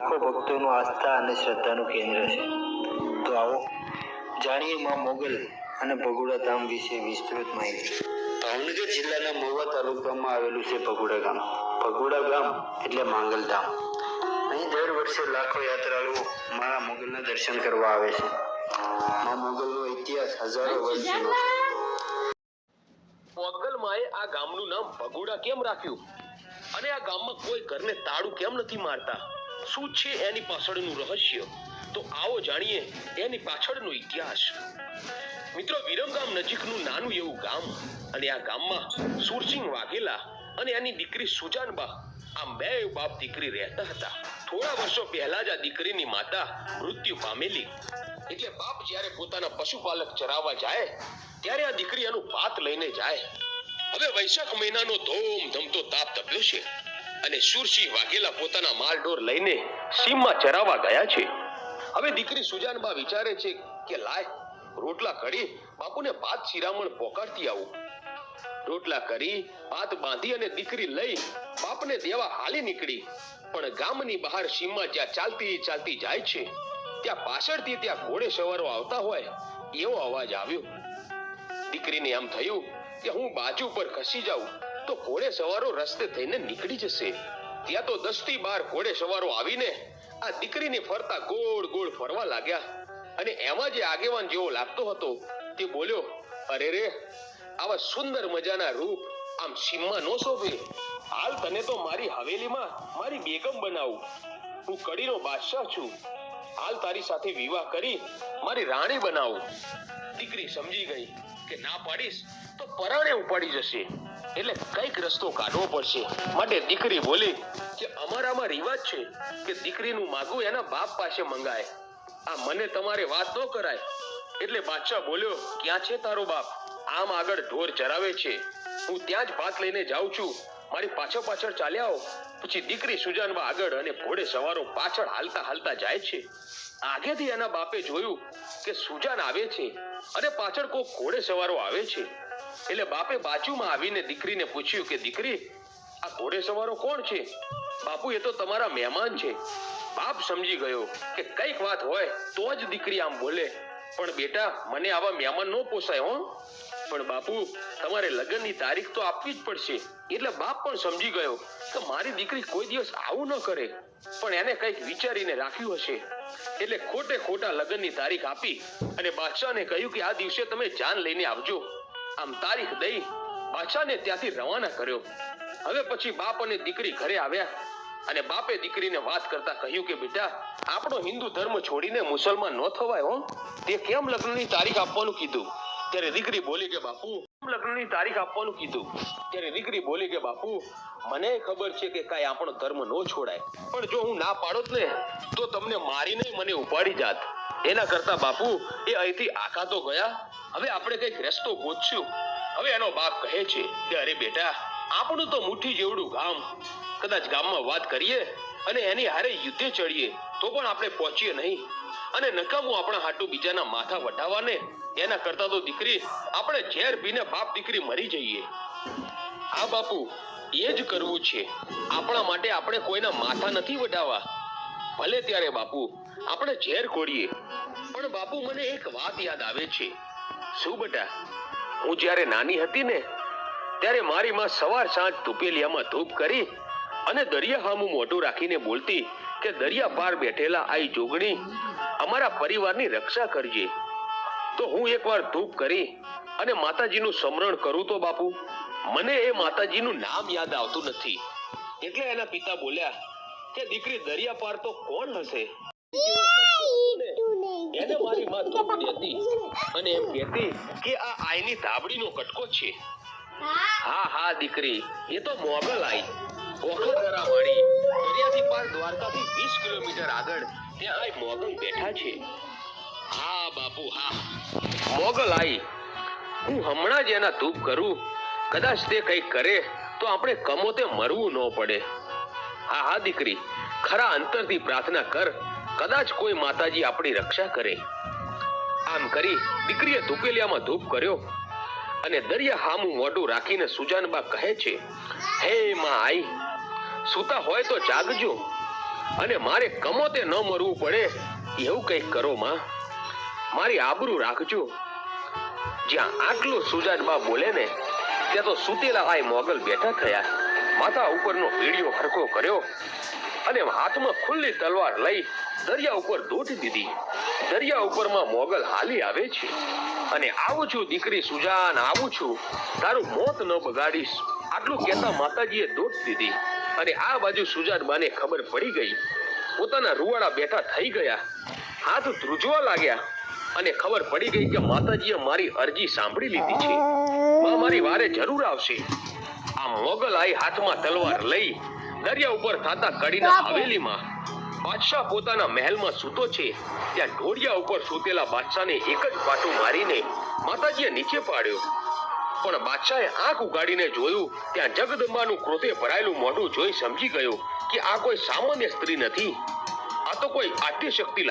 લાખો ભક્તોનું આસ્થા અને શ્રદ્ધાનું કેન્દ્ર છે. તો આવો જાણીએ માં મોગલ અને ભગુડા ધામ વિશે વિસ્તૃત માહિતી. ભાવનગર જિલ્લાના મહુવા તાલુકામાં આવેલું છે ભગુડા ગામ. ભગુડા ગામ એટલે માંગલ ધામ. અહીં દર વર્ષે લાખો યાત્રાળુઓ મારા મોગલના દર્શન કરવા આવે છે. મા મોગલનો ઇતિહાસ હજારો વર્ષ જૂનો છે. પોગલમાએ આ ગામનું નામ ભગોડા કેમ રાખ્યું? અને આ ગામમાં કોઈ ઘરને તાળું કેમ નથી મારતા? શું છે એની પાછળનું રહસ્ય? તો આવો જાણીએ એની પાછળનો ઇતિહાસ. મિત્રો વિરમગામ નજીકનું નાનું એવું ગામ અને આ ગામમાં સુરસિંહ વાઘેલા અને એની દીકરી સુજાનબા આમ બે બાપ દીકરી રહેતા હતા. થોડા વર્ષો પહેલા જ આ દીકરીની માતા મૃત્યુ પામેલી. એટલે બાપ જ્યારે પોતાના પશુપાલક ચરાવવા જાય, ત્યારે આ દીકરી એનું ભાત લઈને જાય. હવે વૈશાખ મહિનાનો ધોમ ધમતો તાપ તપ્યો છે. અને સુરસિંહ વાઘેલા પોતાના માલઢોર લઈને સીમમાં ચરાવવા ગયા છે. હવે દીકરી સુજાનબા વિચારે છે કે લાય, રોટલા કરી બાપુને ભાત શિરામણ પોકારતી આવું. રોટલા કરી ભાત બાંધી અને દીકરી લઈ બાપને દેવા હાલી નીકળી. પણ ગામની બહાર સીમમાં જ્યાં ચાલતી ચાલતી જાય છે, ત્યાં પાછળથી ત્યાં ઘોડે સવારો આવતા હોય એવો અવાજ આવ્યો. દીકરીને એમ થયું કે હું બાજુ પર ખસી જાઉં. તો ઘોડે સવારો રસ્તે થઈને નીકળી જશે. ત્યાં તો દસથી બાર ઘોડે સવારો આવીને આ દીકરીને ફરતા ગોળ ગોળ ફરવા લાગ્યા. અને એમાં જે આગેવાન જેવો લાગતો હતો તે બોલ્યો, અરે રે, આવા સુંદર મજાના રૂપ આમ સીમમાં નો શોભે. હાલ તને તો મારી હવેલીમાં મારી બેગમ બનાવું. હું કડીનો બાદશાહ છું. હાલ તારી સાથે વિવાહ કરી મારી રાણી બનાવું. દીકરી સમજી ગઈ કે ના પાડીશ તો પરાણે ઉપાડી જશે. એટલે કંઈક રસ્તો કાઢવો પડશે. માટે દીકરી બોલી કે અમારામાં રિવાજ છે કે દીકરીનું માગું એના બાપ પાસે મંગાય. આ મને તમારે વાત ન કરાય. એટલે બાદશાહ બોલ્યો, ક્યાં છે તારો બાપ? આમ આગળ ઢોર ચરાવે છે. હું ત્યાં જ ભાત લઈને જાઉં છું. મારી પાછળ પાછળ ચાલ્યા આવો. પછી દીકરી સુજાનબા આગળ અને ઘોડે સવારો પાછળ હાલતા હાલતા જાય છે. આગેથી એના બાપે જોયું કે સુજાન આવે છે અને પાછળ કોઈ ઘોડે સવારો આવે છે. એટલે બાપે બાજુમાં આવીને દીકરીને પૂછ્યું કે, દીકરી, આ ઘોડે સવારો કોણ છે? બાપુ, એ તો તમારા મહેમાન છે. બાપ સમજી ગયો કે કંઈક વાત હોય તો જ દીકરી આમ બોલે. પણ બેટા, મને આવા મહેમાન ન પોસાય હો. પણ બાપુ, તમારે લગ્નની તારીખ તો આપવી જ પડશે. એટલે બાપ પણ સમજી ગયો કે મારી દીકરી કોઈ દિવસ આવું ન કરે. પણ એને કંઈક વિચારીને રાખ્યું હશે. એટલે ખોટે ખોટા લગ્નની તારીખ આપી અને બાદશાહને કહ્યું કે આ દિવસે તમે જાન લઈને આવજો. આમ તારીખ દઈ બાદશાહને ત્યાંથી રવાના કર્યો. હવે પછી બાપ અને દીકરી ઘરે આવ્યા અને બાપે દીકરીને વાત કરતા કહ્યું કે, બેટા, આપણો હિન્દુ ધર્મ છોડીને મુસલમાન ન થવાય હો. તે કેમ લગ્નની તારીખ આપવાનું કીધું? ત્યારે દીકરી બોલી કે, બાપુ લગ્નની તારીખ આપવાનું કીધું. ત્યારે દીકરી બોલી કે, બાપુ, મને ખબર છે કે કાંઈ આપણો ધર્મ નો છોડાય. પણ જો હું ના પાડોત ને, તો તમને મારીને મને ઉપાડી જાત. એના કરતા, બાપુ, એ અહીંથી આખા તો ગયા. હવે આપણે કંઈક રસ્તો ગોતશું. હવે એનો બાપ કહે છે કે, અરે બેટા, આપણું તો મુઠ્ઠી જેવડું ગામ. કદાચ ગામમાં વાત કરીએ અને એની હારે યુદ્ધે ચડીએ, તો પણ આપણે પહોંચીએ નહીં. અને નકામું આપણા હાટું બીજાના માથા વટાવવાને એના કરતા તો દીકરી આપણે ઝેર પીને બાપ દીકરી મરી જઈએ. હા બાપુ એ જ કરવું છે. આપણા માટે આપણે કોઈના માથા નથી વટાવવા ભલે ત્યારે બાપુ આપણે ઝેર ખોડીએ પણ બાપુ મને એક વાત યાદ આવે છે. શું બેટા? હું જ્યારે નાની હતી ને, ત્યારે મારી માં સવાર સાંજ ધૂપેલિયામાં ધૂપ કરી અને દરિયા હામું મોઢું રાખીને બોલતી કે દરિયા પાર બેઠેલા આઈ જોગણી, અમારા પરિવારની રક્ષા કરજે. તો હું એકવાર ધૂપ કરી અને માતાજીનું સ્મરણ કરું તો બાપુ? મને એ માતાજીનું નામ યાદ આવતું નથી. એટલે એના પિતા બોલ્યા કે દીકરી દરિયા પાર તો કોણ હશે? એને મારી માં ધૂપ દેતી અને એમ કહેતી કે આ આઈની ધાબડીનો કટકો છે. હા હા, દીકરી, એ તો મોગલ આઈ. ઓખલધરા વાળી દરિયાથી પાર દ્વારકાથી વીસ કિલોમીટર આગળ ત્યાં આઈ મોગલ બેઠા છે. હા, બાપુ, હા. મોગલ આઈ. હું હમણાં જ એના ધૂપ કરું. કદાચ તે કંઈક કરે તો આપણે કમોતે મરવું ન પડે. હા હા, દીકરી. ખરા અંતરથી પ્રાર્થના કર. કદાચ કોઈ માતાજી આપણી રક્ષા કરે. આમ કરી દીકરીએ ધૂપેલિયામાં ધૂપ કર્યો અને દરિયા હામું મોઢું રાખીને સુજાનબા કહે છે, હે માં આઈ, સૂતા હોય તો જાગજો અને મારે કમોતે ન મરવું પડે. એવું કંઈક કરો, માં. મારી આબરૂ રાખજો. જ્યાં આટલું સુજાનબા બોલે ને, ત્યાં તો સુતેલા આય મોગલ બેઠા થયા. માથા ઉપરનો પીડીઓ હરકો કર્યો અને હાથમાં ખુલ્લી તલવાર લઈ દરિયા ઉપર દોટી દીધી. દરિયા ઉપરમાં મોગલ હાલી આવે છે. અને આવું છું દીકરી સુજાન, આવું છું. તારું મોત ન બગાડીશ. આટલું કહેતા માતાજીએ દોટ દીધી. અને આ બાજુ સુજાનબાને ખબર પડી ગઈ. પોતાના રૂવાડા બેઠા થઈ ગયા. હાથ ધ્રુજવા લાગ્યા. અને ખબર પડી ગઈ કે માતાજીએ મારી અરજી સાંભળી લીધી છે. માં મારી વારે જરૂર આવશે. આ મોગલ આઈ હાથમાં તલવાર લઈ દરિયા ઉપર થાતા કડીના હવેલીમાં બાદશાહ પોતાના મહેલમાં સૂતો છે. ત્યાં ઢોળિયા ઉપર સૂતેલા બાદશાહને એક જ પાટો મારીને માતાજીએ નીચે પાડ્યો. પણ બાદશાહે આંખ ઉગાડીને જોયું ત્યાં જગદંબાનું ક્રોધે ભરાયેલું મોઢું જોઈ સમજી ગયો કે આ કોઈ સામાન્ય સ્ત્રી નથી. આ તો કોઈ આદ્ય શક્તિ